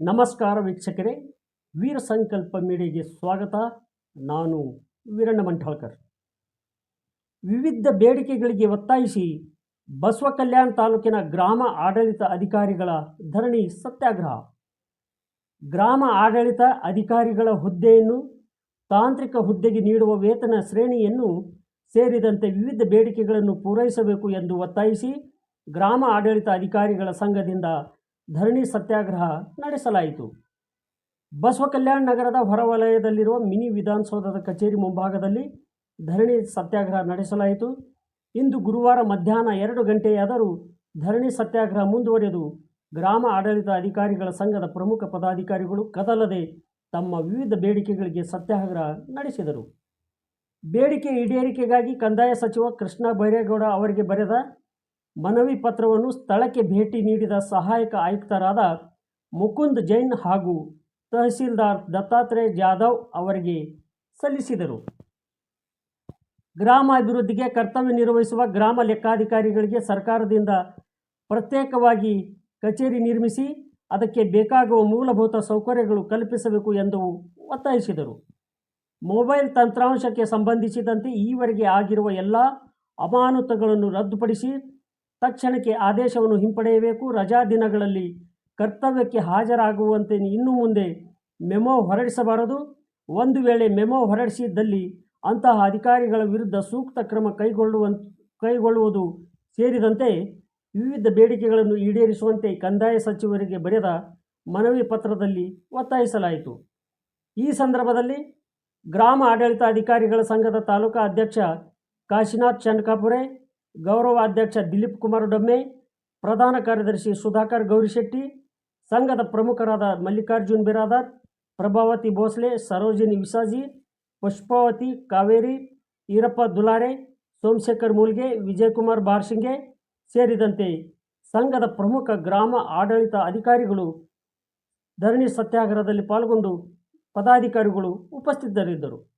ನಮಸ್ಕಾರ ವೀಕ್ಷಕರೇ, ವೀರ ಸಂಕಲ್ಪ ಮೀಡಿಯಾಗೆ ಸ್ವಾಗತ. ನಾನು ವೀರಣ್ಣ ಮಂಠಾಳ್ಕರ್. ವಿವಿಧ ಬೇಡಿಕೆಗಳಿಗೆ ಒತ್ತಾಯಿಸಿ ಬಸವ ಕಲ್ಯಾಣ ತಾಲೂಕಿನ ಗ್ರಾಮ ಆಡಳಿತ ಅಧಿಕಾರಿಗಳ ಧರಣಿ ಸತ್ಯಾಗ್ರಹ. ಗ್ರಾಮ ಆಡಳಿತ ಅಧಿಕಾರಿಗಳ ಹುದ್ದೆಯನ್ನು ತಾಂತ್ರಿಕ ಹುದ್ದೆಗೆ ನೀಡುವ ವೇತನ ಶ್ರೇಣಿಯನ್ನು ಸೇರಿದಂತೆ ವಿವಿಧ ಬೇಡಿಕೆಗಳನ್ನು ಪೂರೈಸಬೇಕು ಎಂದು ಒತ್ತಾಯಿಸಿ ಗ್ರಾಮ ಆಡಳಿತ ಅಧಿಕಾರಿಗಳ ಸಂಘದಿಂದ ಧರಣಿ ಸತ್ಯಾಗ್ರಹ ನಡೆಸಲಾಯಿತು. ಬಸವ ಕಲ್ಯಾಣ ನಗರದ ಹೊರವಲಯದಲ್ಲಿರುವ ಮಿನಿ ವಿಧಾನಸೌಧದ ಕಚೇರಿ ಮುಂಭಾಗದಲ್ಲಿ ಧರಣಿ ಸತ್ಯಾಗ್ರಹ ನಡೆಸಲಾಯಿತು. ಇಂದು ಗುರುವಾರ ಮಧ್ಯಾಹ್ನ ಎರಡು ಗಂಟೆಯಾದರೂ ಧರಣಿ ಸತ್ಯಾಗ್ರಹ ಮುಂದುವರೆದು ಗ್ರಾಮ ಆಡಳಿತ ಅಧಿಕಾರಿಗಳ ಸಂಘದ ಪ್ರಮುಖ ಪದಾಧಿಕಾರಿಗಳು ಕದಲದೆ ತಮ್ಮ ವಿವಿಧ ಬೇಡಿಕೆಗಳಿಗೆ ಸತ್ಯಾಗ್ರಹ ನಡೆಸಿದರು. ಬೇಡಿಕೆ ಈಡೇರಿಕೆಗಾಗಿ ಕಂದಾಯ ಸಚಿವ ಕೃಷ್ಣ ಬೈರೇಗೌಡ ಅವರಿಗೆ ಬರೆದ ಮನವಿ ಪತ್ರವನ್ನು ಸ್ಥಳಕ್ಕೆ ಭೇಟಿ ನೀಡಿದ ಸಹಾಯಕ ಆಯುಕ್ತರಾದ ಮುಕುಂದ್ ಜೈನ್ ಹಾಗೂ ತಹಸೀಲ್ದಾರ್ ದತ್ತಾತ್ರೇಯ ಜಾಧವ್ ಅವರಿಗೆ ಸಲ್ಲಿಸಿದರು. ಗ್ರಾಮಾಭಿವೃದ್ಧಿಗೆ ಕರ್ತವ್ಯ ನಿರ್ವಹಿಸುವ ಗ್ರಾಮ ಲೆಕ್ಕಾಧಿಕಾರಿಗಳಿಗೆ ಸರ್ಕಾರದಿಂದ ಪ್ರತ್ಯೇಕವಾಗಿ ಕಚೇರಿ ನಿರ್ಮಿಸಿ ಅದಕ್ಕೆ ಬೇಕಾಗುವ ಮೂಲಭೂತ ಸೌಕರ್ಯಗಳು ಕಲ್ಪಿಸಬೇಕು ಎಂದು ಒತ್ತಾಯಿಸಿದರು. ಮೊಬೈಲ್ ತಂತ್ರಾಂಶಕ್ಕೆ ಸಂಬಂಧಿಸಿದಂತೆ ಈವರೆಗೆ ಆಗಿರುವ ಎಲ್ಲ ಅಮಾನತುಗಳನ್ನು ರದ್ದುಪಡಿಸಿ ತಕ್ಷಣಕ್ಕೆ ಆದೇಶವನ್ನು ಹಿಂಪಡೆಯಬೇಕು. ರಜಾ ದಿನಗಳಲ್ಲಿ ಕರ್ತವ್ಯಕ್ಕೆ ಹಾಜರಾಗುವಂತೆ ಇನ್ನು ಮುಂದೆ ಮೆಮೊ ಹೊರಡಿಸಬಾರದು. ಒಂದು ವೇಳೆ ಮೆಮೊ ಹೊರಡಿಸಿದ್ದಲ್ಲಿ ಅಂತಹ ಅಧಿಕಾರಿಗಳ ವಿರುದ್ಧ ಸೂಕ್ತ ಕ್ರಮ ಕೈಗೊಳ್ಳುವ ಕೈಗೊಳ್ಳುವುದು ಸೇರಿದಂತೆ ವಿವಿಧ ಬೇಡಿಕೆಗಳನ್ನು ಈಡೇರಿಸುವಂತೆ ಕಂದಾಯ ಸಚಿವರಿಗೆ ಬರೆದ ಮನವಿ ಪತ್ರದಲ್ಲಿ ಒತ್ತಾಯಿಸಲಾಯಿತು. ಈ ಸಂದರ್ಭದಲ್ಲಿ ಗ್ರಾಮ ಆಡಳಿತ ಅಧಿಕಾರಿಗಳ ಸಂಘದ ತಾಲೂಕಾ ಅಧ್ಯಕ್ಷ ಕಾಶಿನಾಥ್ ಚಂಡ್ಕಾಪುರೆ ಗೌರವ ಅಧ್ಯಕ್ಷ ದಿಲೀಪ್ ಕುಮಾರ್ ಡೊಮ್ಮೆ, ಪ್ರಧಾನ ಕಾರ್ಯದರ್ಶಿ ಸುಧಾಕರ್ ಗೌರಿಶೆಟ್ಟಿ, ಸಂಘದ ಪ್ರಮುಖರಾದ ಮಲ್ಲಿಕಾರ್ಜುನ್ ಬಿರಾದಾರ್, ಪ್ರಭಾವತಿ ಭೋಸ್ಲೆ, ಸರೋಜಿನಿ ವಿಸಾಜಿ ಪುಷ್ಪಾವತಿ ಕಾವೇರಿ, ಈರಪ್ಪ ದುಲಾರೆ, ಸೋಮಶೇಖರ್ ಮೂಲ್ಗೆ, ವಿಜಯಕುಮಾರ್ ಬಾರ್ಶಿಂಗೆ ಸೇರಿದಂತೆ ಸಂಘದ ಪ್ರಮುಖ ಗ್ರಾಮ ಆಡಳಿತ ಅಧಿಕಾರಿಗಳು, ಧರಣಿ ಸತ್ಯಾಗ್ರಹದಲ್ಲಿ ಪಾಲ್ಗೊಂಡು ಪದಾಧಿಕಾರಿಗಳು ಉಪಸ್ಥಿತರಿದ್ದರು.